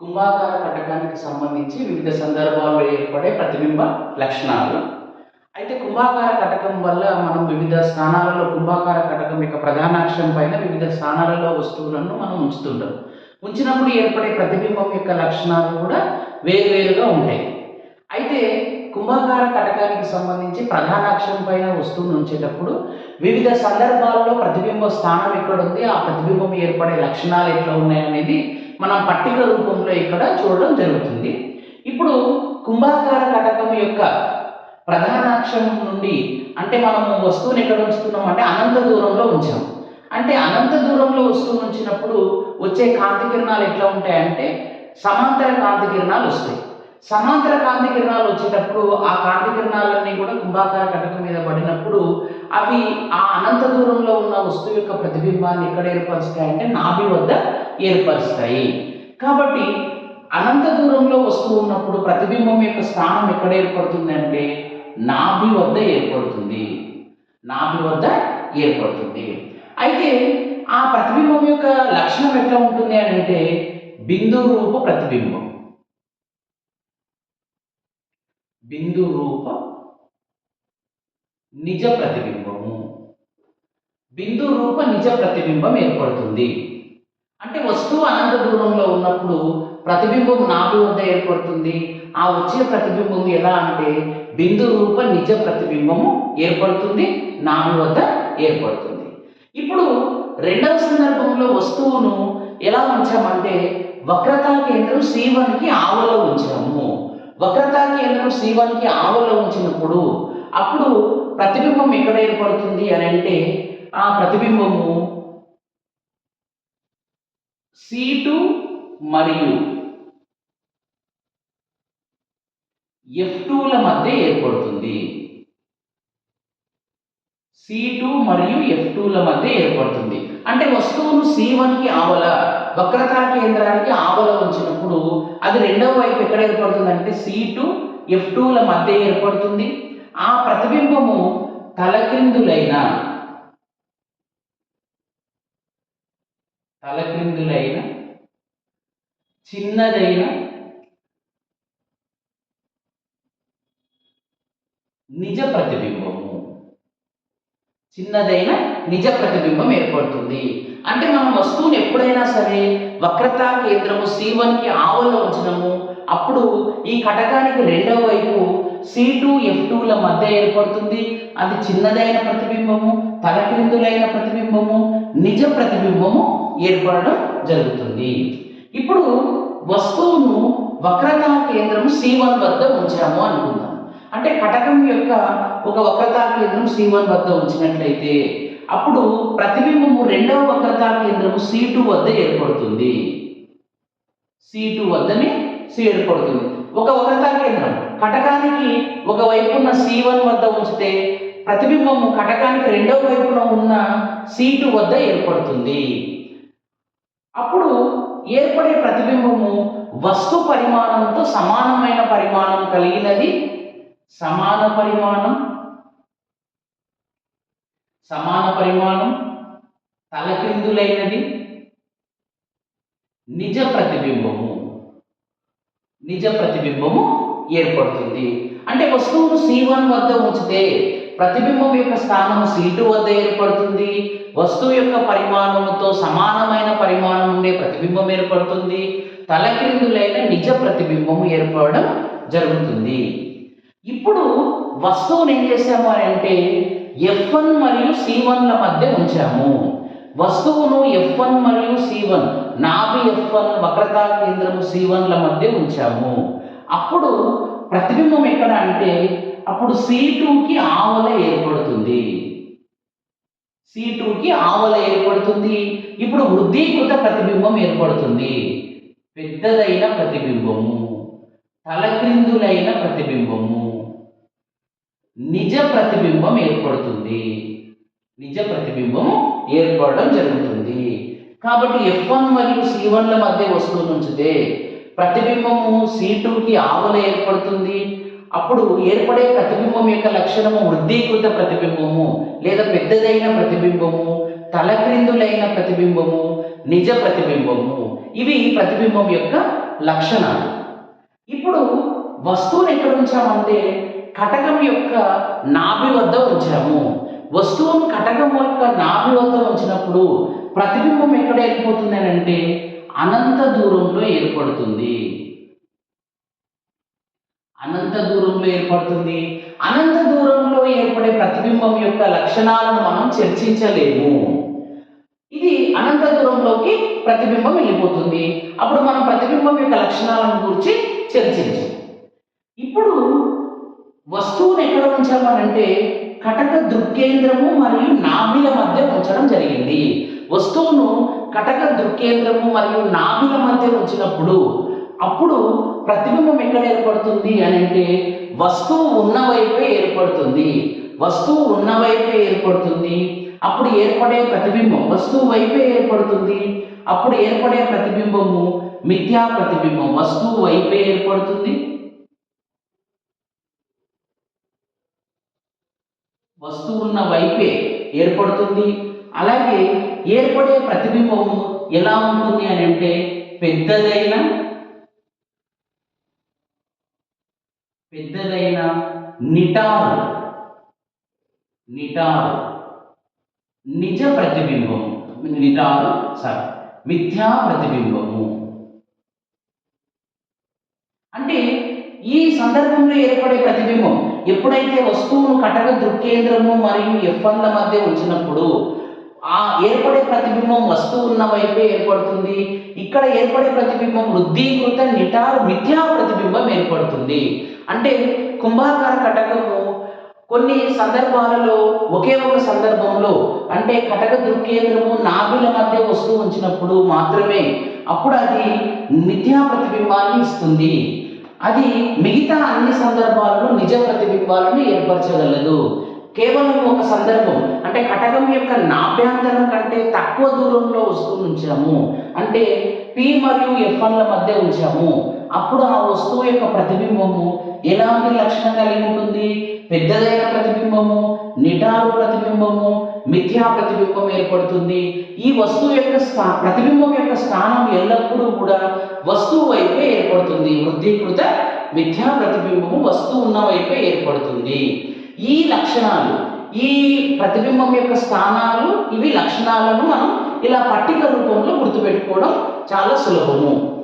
కుంభాకార కటకానికి సంబంధించి వివిధ సందర్భాల్లో ఏర్పడే ప్రతిబింబ లక్షణాలు. అయితే కుంభాకార కటకం వల్ల మనం వివిధ స్థానాలలో కుంభాకార కటకం యొక్క ప్రధానాక్షరం పైన వివిధ స్థానాలలో వస్తువులను మనం ఉంచుతుంటాం. ఉంచినప్పుడు ఏర్పడే ప్రతిబింబం యొక్క లక్షణాలు కూడా వేరువేరుగా ఉంటాయి. అయితే కుంభాకార కటకానికి సంబంధించి ప్రధానాక్షరం పైన వస్తువును ఉంచేటప్పుడు వివిధ సందర్భాల్లో ప్రతిబింబ స్థానం ఎక్కడ ఉంది ఆ ప్రతిబింబం ఏర్పడే లక్షణాలు ఎట్లా ఉన్నాయనేది మనం పట్టిక రూపంలో ఇక్కడ చూడడం జరుగుతుంది. ఇప్పుడు కుంభాకార కటకం యొక్క ప్రధానాక్షం నుండి అంటే మనము వస్తువుని ఎక్కడ ఉంచుతున్నాం అంటే అనంత దూరంలో ఉంచాం. అంటే అనంత దూరంలో వస్తువును ఉంచినప్పుడు వచ్చే కాంతి కిరణాలు ఎట్లా ఉంటాయంటే సమాంతర కాంతి కిరణాలు వస్తాయి. సమాంతర కాంతి కిరణాలు వచ్చేటప్పుడు ఆ కాంతి కిరణాలన్నీ కూడా కుంభాకార కటకం మీద పడినప్పుడు అవి ఆ అనంత దూరంలో ఉన్న వస్తువు యొక్క ప్రతిబింబాన్ని ఎక్కడ ఏర్పరుస్తాయి అంటే నాభి వద్ద ఏర్పరుస్తాయి. కాబట్టి అనంత దూరంలో వస్తువు ఉన్నప్పుడు ప్రతిబింబం యొక్క స్థానం ఎక్కడ ఏర్పడుతుంది అంటే నాభి వద్ద ఏర్పడుతుంది. నాభి వద్ద ఏర్పడుతుంది. అయితే ఆ ప్రతిబింబం యొక్క లక్షణం ఎట్లా ఉంటుంది అని అంటే బిందు రూప ప్రతిబింబం. బిందు రూప నిజ ప్రతిబింబము. బిందు రూప నిజ ప్రతిబింబం ఏర్పడుతుంది. అంటే వస్తువు అనంత దూరంలో ఉన్నప్పుడు ప్రతిబింబం నాభి వద్ద ఏర్పడుతుంది. ఆ వచ్చే ప్రతిబింబం ఎలా అంటే బిందు రూప నిజ ప్రతిబింబము ఏర్పడుతుంది నాభి వద్ద ఏర్పడుతుంది. ఇప్పుడు రెండవ సందర్భంలో వస్తువును ఎలా ఉంచామంటే వక్రతా కేంద్రం సి ఆవలో ఉంచాము. వక్రతా కేంద్రం సి ఆవలో ఉంచినప్పుడు అప్పుడు ప్రతిబింబం ఎక్కడ ఏర్పడుతుంది అని అంటే ఆ ప్రతిబింబము సీటు మరియు ఎఫ్ టూల మధ్య ఏర్పడుతుంది. సి టూ మరియు ఎఫ్ టూల మధ్య ఏర్పడుతుంది. అంటే వస్తువును సి వన్కి ఆవల వక్రతా కేంద్రానికి ఆవల ఉంచినప్పుడు అది రెండవ వైపు ఎక్కడ ఏర్పడుతుంది అంటే సి టూ ఎఫ్ టూల మధ్య ఏర్పడుతుంది. ఆ ప్రతిబింబము తలక్రిందులైన తలక్రిందులైన చిన్నదైన నిజ ప్రతిబింబము. చిన్నదైన నిజ ప్రతిబింబం ఏర్పడుతుంది. అంటే మనం వస్తువుని ఎప్పుడైనా సరే వక్రతా కేంద్రము సి కి ఆవలో ఉంచినము అప్పుడు ఈ కటకానికి రెండవ వైపు సి టూ ఎఫ్ టూల మధ్య ఏర్పడుతుంది. అది చిన్నదైన ప్రతిబింబము తలక్రిందులైన ప్రతిబింబము నిజ ప్రతిబింబము ఏర్పడడం జరుగుతుంది. ఇప్పుడు వస్తువును వక్రతా కేంద్రం సి వన్ వద్ద ఉంచాము అనుకుందాం. అంటే కటకం యొక్క ఒక వక్రతా కేంద్రం సి వన్ వద్ద ఉంచినట్లయితే అప్పుడు ప్రతిబింబము రెండవ వక్రతా కేంద్రము సి టూ వద్ద ఏర్పడుతుంది. సి టూ వద్దనే సి ఏర్పడుతుంది ఒక వక్రతా కేంద్రం కటకానికి ఒక వైపున సి వన్ వద్ద ఉంచితే ప్రతిబింబము కటకానికి రెండవ వైపున ఉన్న సి టూ వద్ద ఏర్పడుతుంది. అప్పుడు ఏర్పడే ప్రతిబింబము వస్తు పరిమాణంతో సమానమైన పరిమాణం కలిగినది. సమాన పరిమాణం సమాన పరిమాణం తలక్రిందులైనది నిజ ప్రతిబింబము. నిజ ప్రతిబింబము ఏర్పడుతుంది. అంటే వస్తువును సి వన్ వద్ద ఉంచితే ప్రతిబింబం యొక్క స్థానం సి టూ వద్ద ఏర్పడుతుంది. వస్తువు యొక్క పరిమాణముతో సమానమైన పరిమాణం ఉండే ప్రతిబింబం ఏర్పడుతుంది. తలక్రిందులైన నిజ ప్రతిబింబము ఏర్పడడం జరుగుతుంది. ఇప్పుడు వస్తువుని ఏం చేసాము అని అంటే ఎఫ్ వన్ మరియు సి వన్ల మధ్య ఉంచాము. వస్తువును ఎఫ్ వన్ మరియు సి వన్ నాభి ఎఫ్ వన్ వక్రతా కేంద్రము సి వన్ల మధ్య ఉంచాము. అప్పుడు ప్రతిబింబం ఎక్కడ అంటే అప్పుడు సి టూకి ఆవల ఏర్పడుతుంది. సి టూకి ఆవల ఏర్పడుతుంది. ఇప్పుడు వృద్ధీకృత ప్రతిబింబం ఏర్పడుతుంది. పెద్దదైన ప్రతిబింబము తలక్రిందులైన ప్రతిబింబము నిజ ప్రతిబింబం ఏర్పడుతుంది. నిజ ప్రతిబింబం ఏర్పడడం జరుగుతుంది. కాబట్టి ఎఫ్ వన్ మరియు సి వన్ల మధ్య వస్తువు ఉంచితే ప్రతిబింబము సి టూకి ఆవల ఏర్పడుతుంది. అప్పుడు ఏర్పడే ప్రతిబింబం యొక్క లక్షణము వృద్ధీకృత ప్రతిబింబము లేదా పెద్దదైన ప్రతిబింబము తలక్రిందులైన ప్రతిబింబము నిజ ప్రతిబింబము. ఇవి ప్రతిబింబం యొక్క లక్షణాలు. ఇప్పుడు వస్తువుని ఎక్కడ ఉంచామంటే కటకం యొక్క నాభి వద్ద ఉంచాము. వస్తువును కటకం యొక్క నాభి వద్ద ఉంచినప్పుడు ప్రతిబింబం ఎక్కడ ఏర్పడుతుంది అని అంటే అనంత దూరంలో ఏర్పడుతుంది. అనంత దూరంలో ఏర్పడుతుంది. అనంత దూరంలో ఏర్పడే ప్రతిబింబం యొక్క లక్షణాలను మనం చర్చించలేము. ఇది అనంత దూరంలోకి ప్రతిబింబం వెళ్ళిపోతుంది. అప్పుడు మనం ప్రతిబింబం యొక్క లక్షణాలను గురించి చర్చించాం. ఇప్పుడు వస్తువును ఎక్కడ ఉంచామనంటే కటక దృక్కేంద్రము మరియు నాభిల మధ్య ఉంచడం జరిగింది. వస్తువును కటక దృక్కేంద్రము మరియు నాభిల మధ్య ఉంచినప్పుడు అప్పుడు ప్రతిబింబం ఎక్కడ ఏర్పడుతుంది అని అంటే వస్తువు ఉన్న వైపే ఏర్పడుతుంది. వస్తువు ఉన్న వైపే ఏర్పడుతుంది. అప్పుడు ఏర్పడే ప్రతిబింబం వస్తువు వైపే ఏర్పడుతుంది. అప్పుడు ఏర్పడే ప్రతిబింబము మిథ్యా ప్రతిబింబం వస్తువు వైపే ఏర్పడుతుంది. వస్తువు ఉన్న వైపే ఏర్పడుతుంది. అలాగే ఏర్పడే ప్రతిబింబము ఎలా ఉంటుంది అని అంటే పెద్దదైన పెద్దదైన నిటారు. నిటారు. నిజ ప్రతిబింబము. నిటారు సారీ మిథ్యా ప్రతిబింబము అంటే ఈ సందర్భంలో ఏర్పడే ప్రతిబింబం ఎప్పుడైతే వస్తువును కటక దృక్కేంద్రము మరియు ఎఫ్ఎన్ల మధ్య ఉంచినప్పుడు ఆ ఏర్పడే ప్రతిబింబం వస్తువు ఉన్న వైపే ఏర్పడుతుంది. ఇక్కడ ఏర్పడే ప్రతిబింబం వృద్ధీకృత నిటారు మిథ్యా ప్రతిబింబం ఏర్పడుతుంది. అంటే కుంభాకార కటకము కొన్ని సందర్భాలలో ఒకే ఒక సందర్భంలో అంటే కటక దృక్కేంద్రము నాభిల మధ్య వస్తువు ఉంచినప్పుడు మాత్రమే అప్పుడు అది మిథ్యా ప్రతిబింబాన్ని ఇస్తుంది. అది మిగతా అన్ని సందర్భాల్లో నిజ ప్రతిబింబాలను ఏర్పరచగలదు. కేవలం ఒక సందర్భం. అంటే కటకం యొక్క నాభ్యంతరం కంటే తక్కువ దూరంలో వస్తువు ఉంచాము. అంటే పి మరియు ఎఫ్ఎన్ల మధ్య ఉంచాము. అప్పుడు ఆ వస్తువు యొక్క ప్రతిబింబము ఎలాంటి లక్షణం కలిగి ఉంటుంది? పెద్దదైన ప్రతిబింబము నిటారు ప్రతిబింబము మిథ్యా ప్రతిబింబం ఏర్పడుతుంది. ఈ వస్తువు యొక్క స్థా ప్రతిబింబం యొక్క స్థానం ఎల్లప్పుడూ కూడా వస్తువు వైపే ఏర్పడుతుంది. వృద్ధీకృత మిథ్యా ప్రతిబింబము వస్తువు ఉన్న వైపే ఏర్పడుతుంది. ఈ లక్షణాలు ఈ ప్రతిబింబం యొక్క స్థానాలు ఇవి లక్షణాలను మనం ఇలా పట్టిక రూపంలో గుర్తుపెట్టుకోవడం చాలా సులభము.